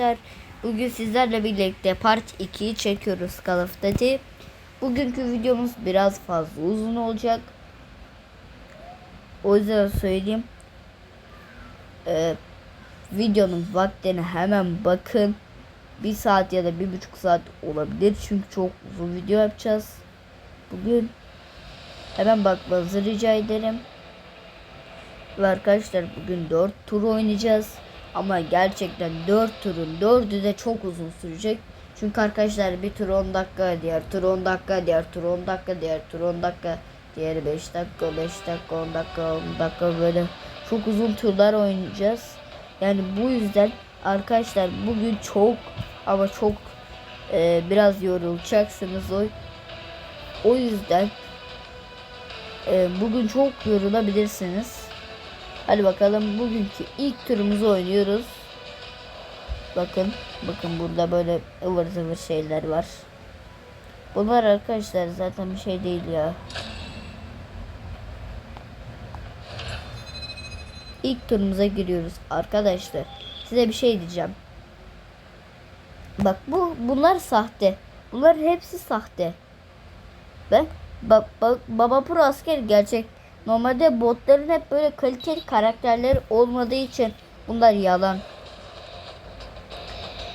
arkadaşlar. Bugün sizlerle birlikte part 2'yi çekiyoruz Call of Duty. Bugünkü videomuz biraz fazla uzun olacak. O yüzden söyleyeyim. Ee, videonun vaktine hemen bakın. Bir saat ya da bir buçuk saat olabilir. Çünkü çok uzun video yapacağız. Bugün hemen bakmanızı rica ederim. Ve arkadaşlar bugün 4 tur oynayacağız. Ama gerçekten 4 turun 4'ü de çok uzun sürecek. Çünkü arkadaşlar bir tur 10 dakika, diğer tur 10 dakika, diğer tur 10 dakika, diğer tur 10 dakika, diğeri 5 dakika, 5 dakika, 10 dakika, 10 dakika böyle çok uzun turlar oynayacağız. Yani bu yüzden arkadaşlar bugün çok ama çok e, biraz yorulacaksınız o. O yüzden e, bugün çok yorulabilirsiniz. Hadi bakalım bugünkü ilk turumuzu oynuyoruz. Bakın, bakın burada böyle ıvır zıvır şeyler var. Bunlar arkadaşlar zaten bir şey değil ya. İlk turumuza giriyoruz arkadaşlar. Size bir şey diyeceğim. Bak bu bunlar sahte. Bunların hepsi sahte. Ben ba, ba- Baba Pro asker gerçek. Normalde botların hep böyle kaliteli karakterleri olmadığı için bunlar yalan.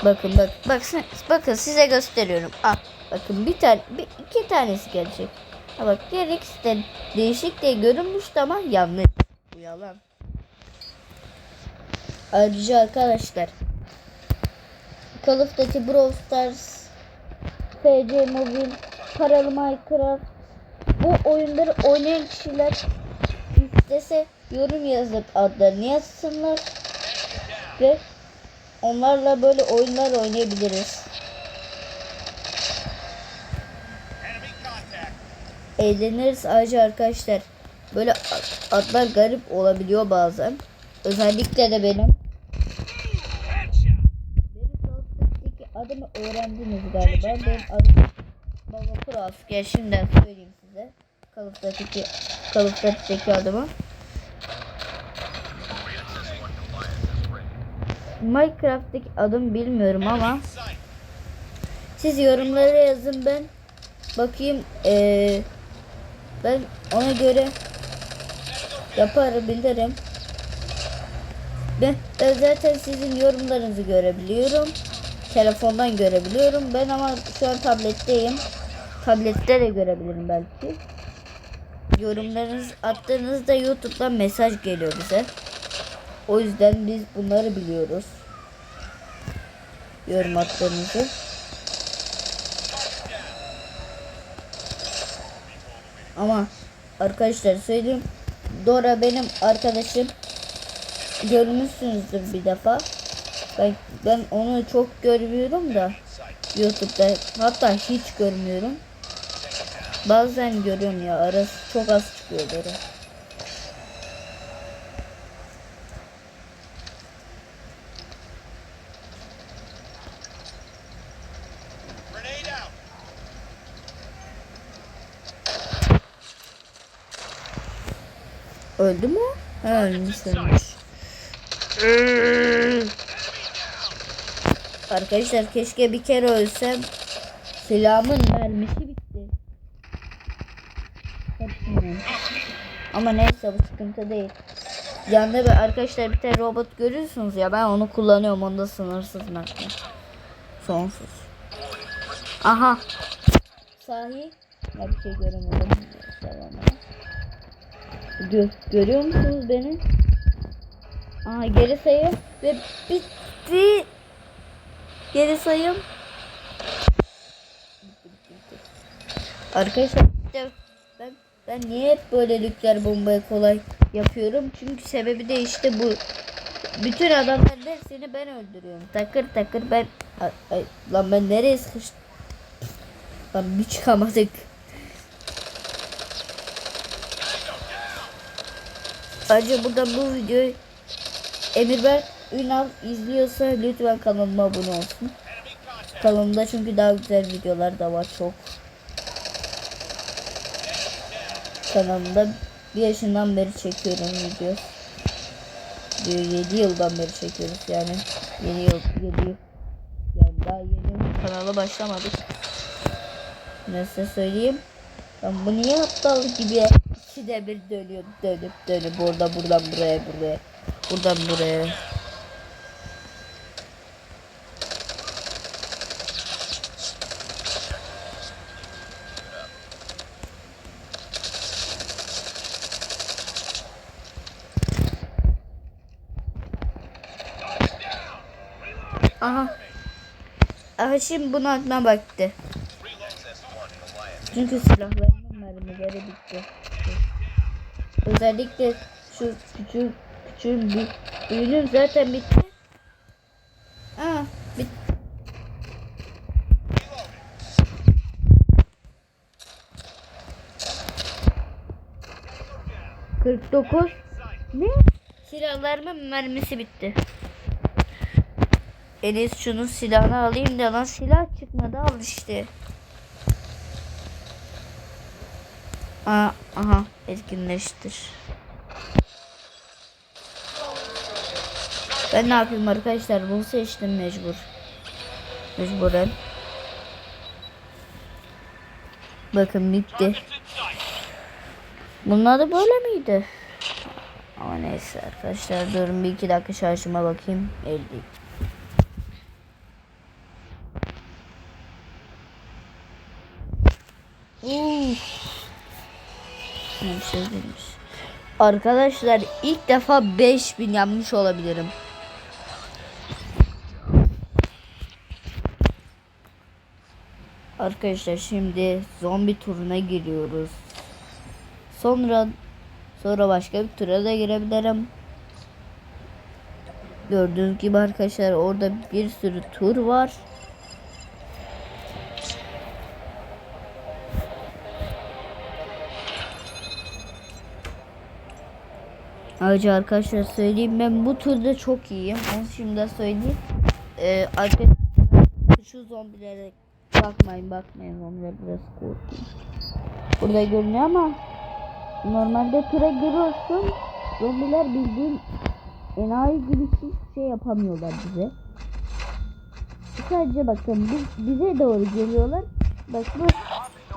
Bakın bak bakın bakın size gösteriyorum. Ah bakın bir tane bir iki tanesi gerçek. Ha bak diğer ikisi de değişik diye görünmüştü ama yanlış. Bu yalan. Ayrıca arkadaşlar Call of Duty Brawl Stars FC Mobile Paralı Minecraft bu oyunları oynayan kişiler istese yorum yazıp adlarını yazsınlar ve onlarla böyle oyunlar oynayabiliriz. Eğleniriz ayrıca arkadaşlar. Böyle ad- adlar garip olabiliyor bazen. Özellikle de benim. Benim adımı öğrendiniz galiba. Benim adım Baba Pro Asker. Şimdiden söyleyeyim size. Of Duty'deki adımı. Minecraft'taki adım bilmiyorum ama siz yorumlara yazın ben bakayım eee, ben ona göre yaparım bilirim. Ben, ben zaten sizin yorumlarınızı görebiliyorum. Telefondan görebiliyorum. Ben ama şu an tabletteyim. Tablette de görebilirim belki. Yorumlarınız attığınızda YouTube'dan mesaj geliyor bize. O yüzden biz bunları biliyoruz. Yorum attığınızı. Ama arkadaşlar söyleyeyim. Dora benim arkadaşım. Görmüşsünüzdür bir defa. Ben, ben onu çok görmüyorum da YouTube'da hatta hiç görmüyorum. Bazen görüyorum ya arası çok az çıkıyor böyle. Öldü mü? ölmüş ölmüş. Arkadaşlar keşke bir kere ölsem. Silahımın mermisi bitti. Ama neyse bu sıkıntı değil. Yanında bir arkadaşlar bir tane robot görüyorsunuz ya ben onu kullanıyorum onda sınırsız mermi. Sonsuz. Aha. Sahi. Ya bir şey göremedim. Devam. Gö görüyor musunuz beni? Aha geri sayım ve bitti. Geri sayım. Arkadaşlar ben ben niye hep böyle nükleer bombayı kolay yapıyorum? Çünkü sebebi de işte bu. Bütün adamların hepsini ben öldürüyorum. Takır takır ben ay, ay, lan ben nereye sıkıştım? Lan bir çıkamadık. Ayrıca burada bu videoyu Emirberk Ünal izliyorsa lütfen kanalıma abone olsun. Kanalımda çünkü daha güzel videolar da var çok. Kanalımda bir yaşından beri çekiyorum video. 7 yıldan beri çekiyoruz yani. 7 yıl, 7 yıl. Daha yeni kanala başlamadık. Size söyleyeyim. Ben bu niye aptal gibi ikide bir dönüyor dönüp dönüp burada buradan buraya buraya buradan buraya. Aha. Aha şimdi bunu atma vakti. Çünkü silahlarımın mermileri bitti. Özellikle şu küçük küçüğün bir büyüğünün zaten bitti. Aa, bit. Kırk dokuz. Ne? Silahlarımın mermisi bitti. Enes şunun silahını alayım da lan silah çıkmadı al işte. Aa, aha etkinleştir. Ben ne yapayım arkadaşlar bunu seçtim mecbur. Mecburen. Bakın bitti. Bunlar da böyle miydi? Ama neyse arkadaşlar durun bir iki dakika şarjıma bakayım. 50. Değilmiş. Arkadaşlar ilk defa 5000 yapmış olabilirim. Arkadaşlar şimdi zombi turuna giriyoruz. Sonra sonra başka bir tura da girebilirim. Gördüğünüz gibi arkadaşlar orada bir sürü tur var. Ayrıca arkadaşlar söyleyeyim ben bu turda çok iyiyim. Onu şimdi de söyleyeyim. Ee, arkadaşlar şu zombilere bakmayın bakmayın zombiler biraz korkunç. Burada görünüyor ama normalde tura giriyorsun. Zombiler bildiğin enayi gibi hiçbir şey yapamıyorlar bize. Sadece bakın biz, bize doğru geliyorlar. Bak bu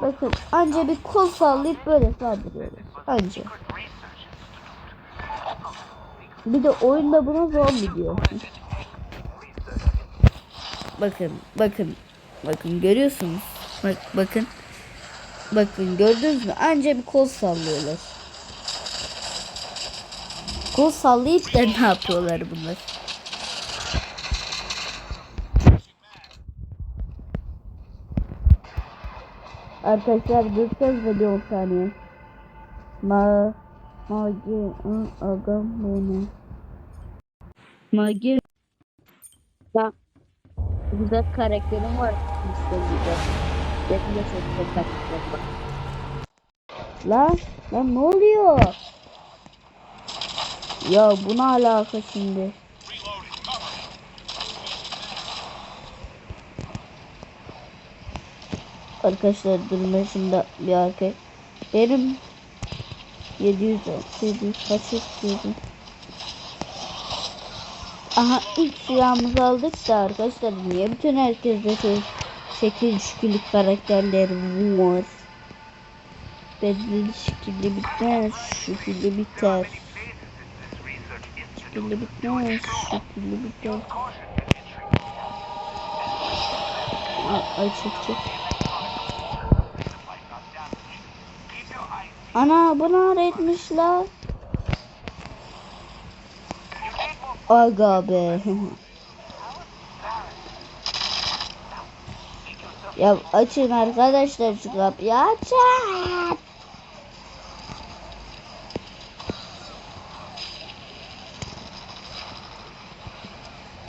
bakın anca bir kol sallayıp böyle saldırıyorlar. Anca. Bir de oyunda buna zombi diyor. Bakın, bakın, bakın görüyorsunuz. Bak, bakın. Bakın gördünüz mü? Anca bir kol sallıyorlar. Kol sallayıp da ne yapıyorlar bunlar? Arkadaşlar da bir 10 saniye. Ma Magi agam benim. Magi ya güzel karakterim var güzel. Benim de çok. Lan lan ne oluyor? Ya bu ne alaka şimdi? Arkadaşlar durma şimdi bir arka. Benim 700 700 kaç istiyordum? Aha ilk silahımızı aldık da arkadaşlar niye bütün herkeste şey şekil şükürlük karakterleri var? Bedeli şekilli bitmez, şükürlü biter. Şükürlü bitmez, şükürlü biter. Ay, ay çık çık. Ana bunu öğretmiş la. Aga be. ya açın arkadaşlar şu kapıyı açın.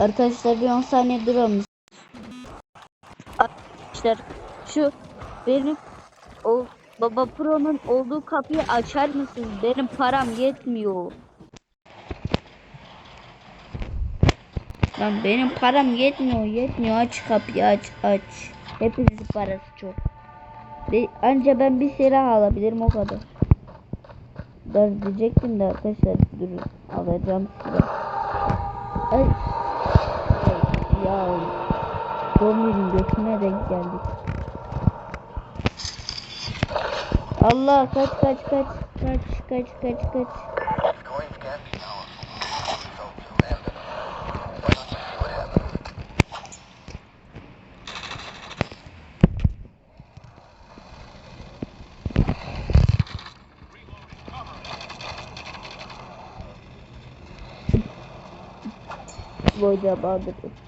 Arkadaşlar bir 10 saniye musunuz? Arkadaşlar şu benim o Baba Pro'nun olduğu kapıyı açar mısınız? Benim param yetmiyor. Lan benim param yetmiyor, yetmiyor. Aç kapıyı aç, aç. Hepinizin parası çok. Ve anca ben bir silah alabilirim o kadar. Der diyecektim de arkadaşlar durun alacağım silah. Ay. Ay, ya. Zombi denk geldik. Allah kaç kaç kaç kaç kaç kaç kaç. Coins can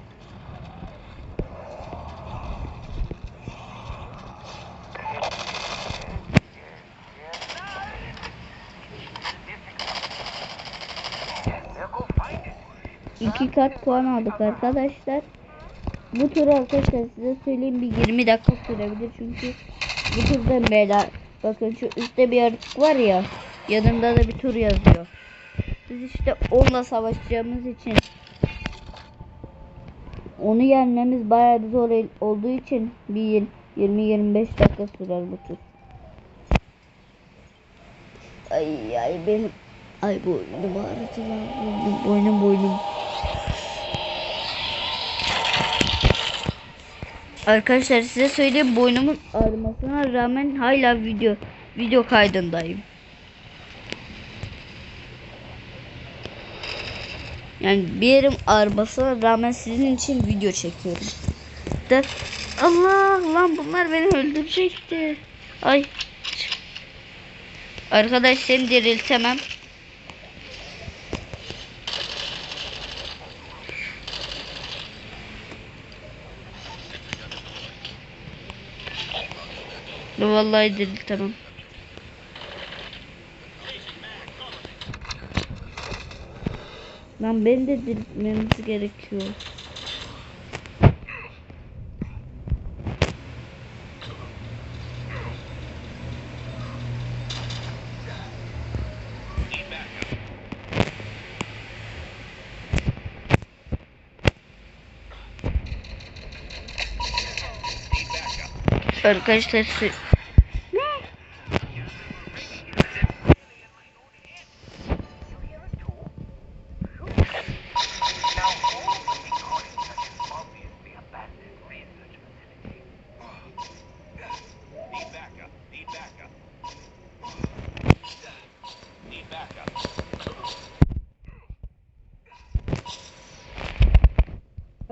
2 kat puan aldık arkadaşlar. Bu tur arkadaşlar size söyleyeyim bir 20 dakika sürebilir çünkü bu turda bela bakın şu üstte bir artık var ya yanında da bir tur yazıyor. Biz işte onunla savaşacağımız için onu yenmemiz bayağı bir zor olduğu için bir 20-25 dakika sürer bu tur. Ay ay benim ay boynum ağrıdı lan boynum boynum. boynum. Arkadaşlar size söyleyeyim boynumun ağrımasına rağmen hala video video kaydındayım. Yani bir yerim ağrımasına rağmen sizin için video çekiyorum. De Allah lan bunlar beni öldürecekti. Ay. Arkadaş seni diriltemem. Vallahi diriltemem. Lan beni de diriltmemiz gerekiyor. Arkadaşlar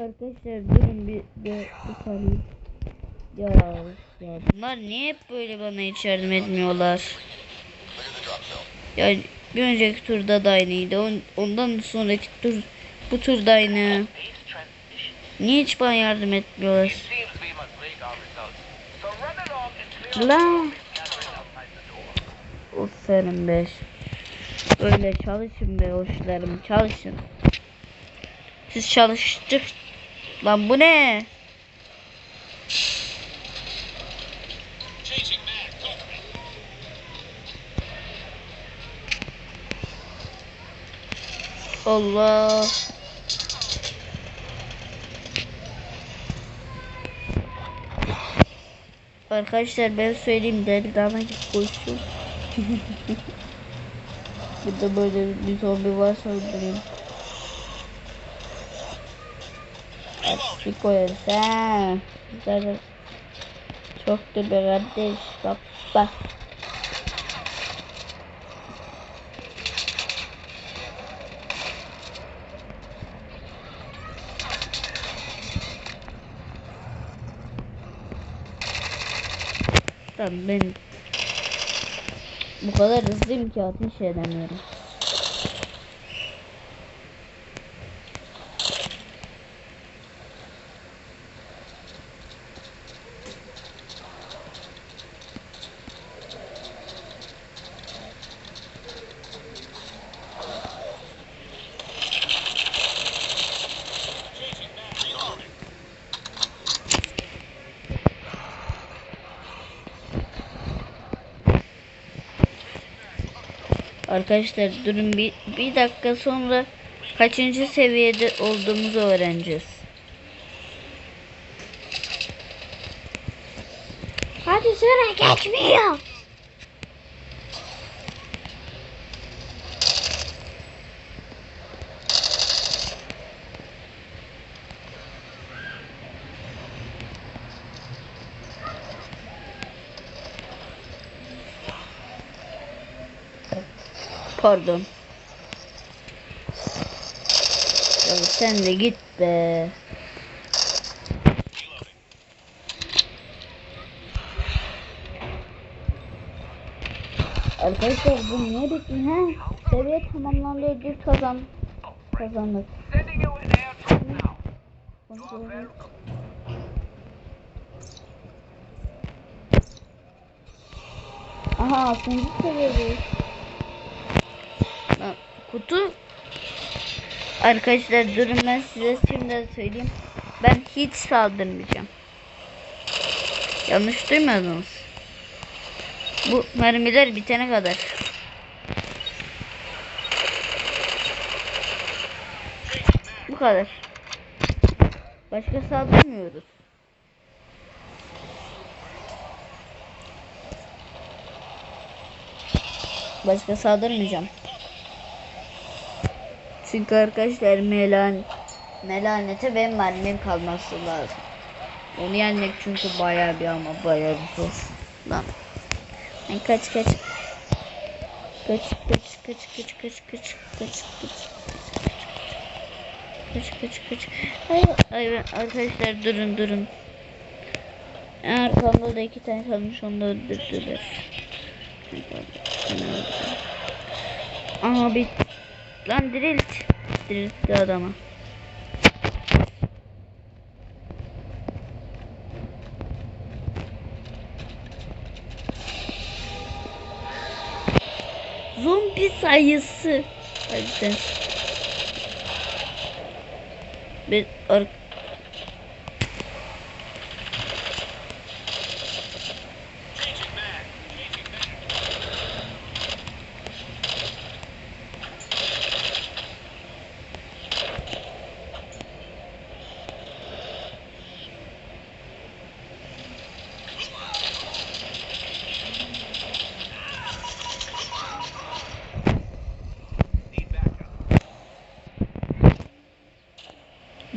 Arkadaşlar durun bir, bir saniye. Ya, ya bunlar niye hep böyle bana hiç yardım etmiyorlar? Yani bir önceki turda da aynıydı. On- Ondan sonraki tur bu turda aynı. Niye hiç bana yardım etmiyorlar? Of senin be. Öyle çalışın be hoşlarım çalışın. Siz çalıştık. Lan bu ne? Allah. Arkadaşlar ben söyleyeyim deli dana gibi koşsun. bir de böyle bir zombi varsa öldüreyim. Bir koyarız ha. Zaten çoktur be kardeş. Bak. Tamam ben bu kadar hızlıyım ki ateş edemiyorum. Arkadaşlar durun bir, bir dakika sonra kaçıncı seviyede olduğumuzu öğreneceğiz. Hadi sıra geçmiyor. Pardon. Ya sen de git be. Arkadaşlar bu niye bitti ha? Seviye tamamlandı ödül kazan kazandık. Aha 6. seviyedeyiz. Kutu Arkadaşlar durun ben size şimdiden söyleyeyim. Ben hiç saldırmayacağım. Yanlış duymadınız. Bu mermiler bitene kadar. Bu kadar. Başka saldırmıyoruz. Başka saldırmayacağım. Çünkü arkadaşlar melan melanete benim mermim kalması lazım. Onu yenmek çünkü bayağı bir ama bayağı bir zor. Lan. Lan kaç kaç. Kaç kaç kaç kaç kaç kaç kaç kaç. Kaç kaç kaç. Hayır, hayır arkadaşlar durun durun. Arkamda da iki tane kalmış onu da öldürdüler. Aha bir lan dirilt. Diriltti adamı. Zombi sayısı. Hadi sen.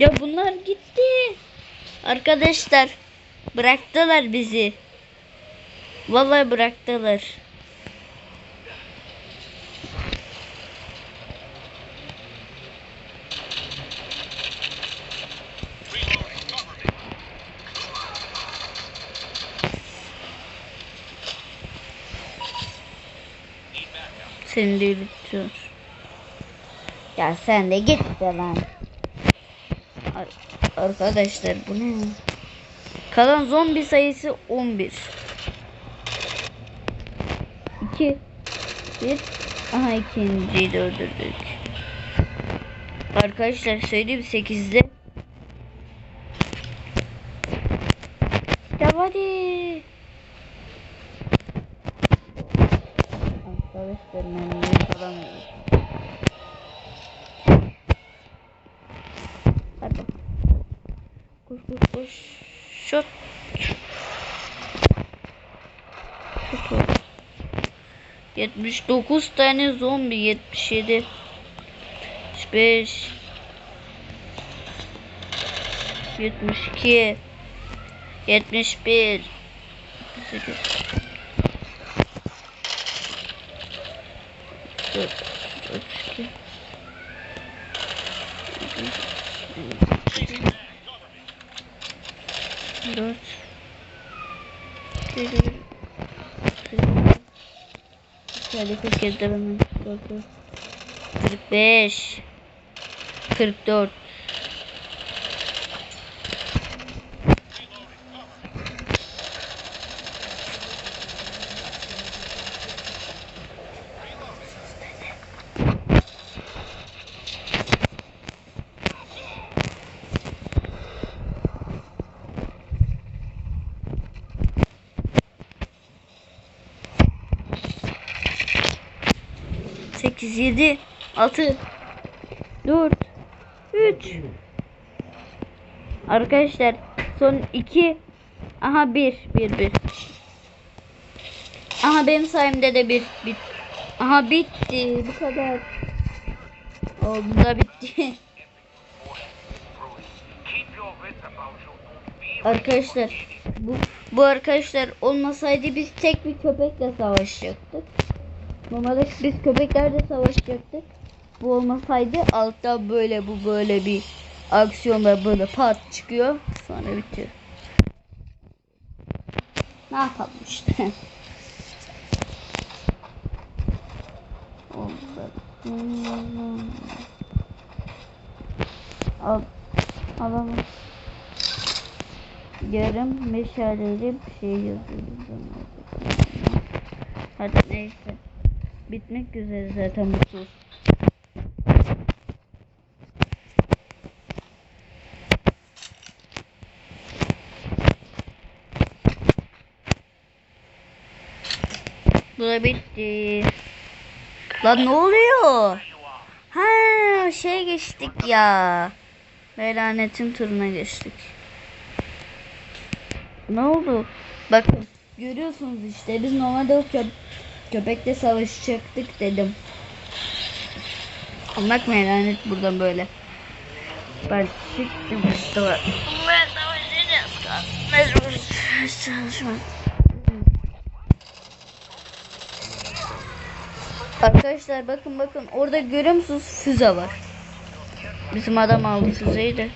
Ya bunlar gitti. Arkadaşlar bıraktılar bizi. Vallahi bıraktılar. Seni delirtiyor. Ya sen de git be lan. Ar- Arkadaşlar bu ne? Kalan zombi sayısı 11. 2 1 Aha ikinciyi de öldürdük. Arkadaşlar söyleyeyim 8'de. Ya hadi. Arkadaşlar ben yakalamıyorum. Hadi. Koş koş koş. Şut. Şut oldu. 79 tane zombi 77 75 72 71 78 4 32 4 Hadi 47 ben 45 44 8 7 6 4 3 Arkadaşlar son 2 Aha 1 1 1 Aha benim sayemde de 1 bit. Aha bitti bu kadar. Oldu da bitti. Arkadaşlar bu bu arkadaşlar olmasaydı biz tek bir köpekle savaşacaktık. Normalde biz köpeklerle savaşacaktık. Bu olmasaydı altta böyle bu böyle bir aksiyonla böyle pat çıkıyor. Sonra bitiyor. Ne yapalım işte. Al. Alalım. Yarım meşaleli bir şey yazıyorum. Hadi neyse. Bitmek üzere zaten bu tur. Bu da bitti. Lan ne oluyor? Ha şey geçtik ya. Melanetin turuna geçtik. Ne oldu? Bakın görüyorsunuz işte biz normalde o köp köpekle savaşacaktık dedim. Bak melanet buradan böyle. Ben çıktım işte. Ben savaşacağız. Mecbur çalışmak. Arkadaşlar bakın bakın orada görüyor musunuz füze var. Bizim adam aldı füzeyi de.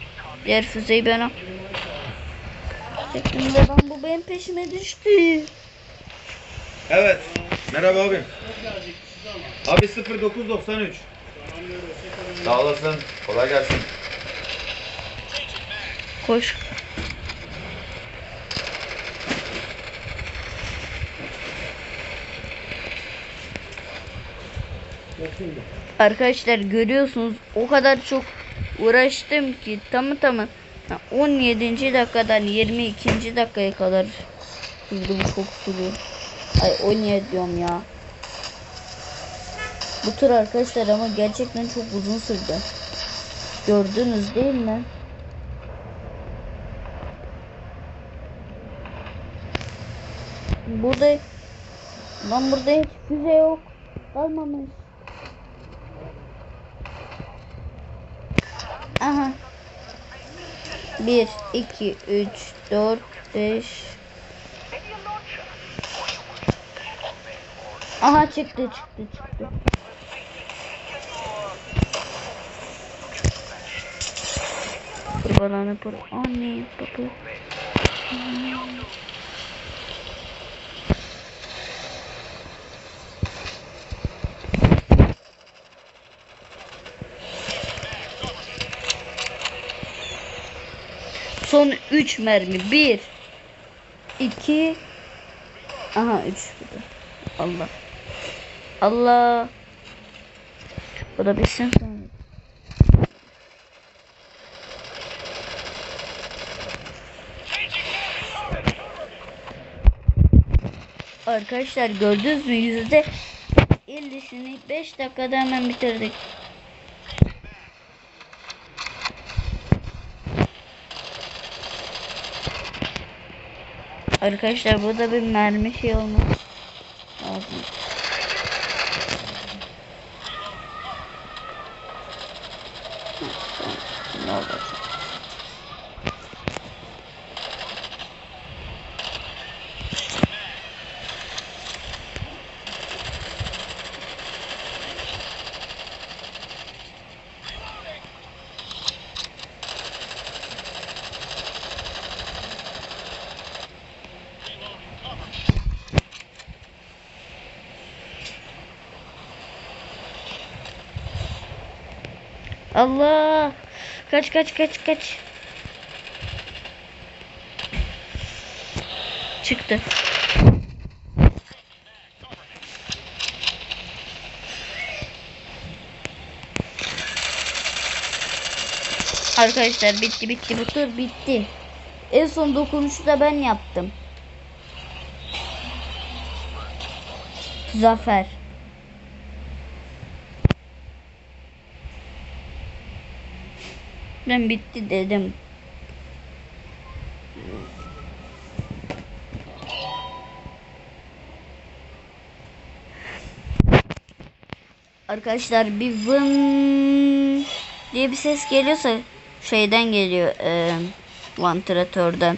Diğer füzeyi ben al. Şimdi adam bu benim peşime düştü. Evet. Merhaba abi. Abi 0993. Sağ olasın. Kolay gelsin. Koş. Arkadaşlar görüyorsunuz o kadar çok uğraştım ki tamı tamı 17. dakikadan 22. dakikaya kadar sürdü bu çok Ay 17 diyorum ya. Bu tur arkadaşlar ama gerçekten çok uzun sürdü. Gördünüz değil mi? Burada lan burada hiç füze yok. Kalmamış. Aha. 1 2 3 4 5 Aha çıktı çıktı çıktı. Kurbananı por anne baba. Son 3 mermi. 1 2 Aha 3 bu da. Allah. Allah. Bu da bitsin sonra. Arkadaşlar gördünüz mü yüzde 50'sini 5 dakikada hemen bitirdik. Arkadaşlar burada bir mermi şey olmuş. Lazım. Ne olacak? Allah! Kaç kaç kaç kaç. Çıktı. Arkadaşlar bitti bitti bu tur bitti. En son dokunuşu da ben yaptım. Zafer. Ben bitti dedim. Arkadaşlar bir vın diye bir ses geliyorsa şeyden geliyor e, vantilatörden.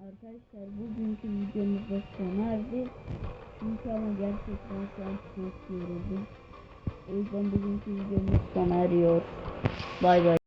Arkadaşlar bugünkü videomuz da sona erdi. Çünkü ama gerçekten şu an çok yoruldum.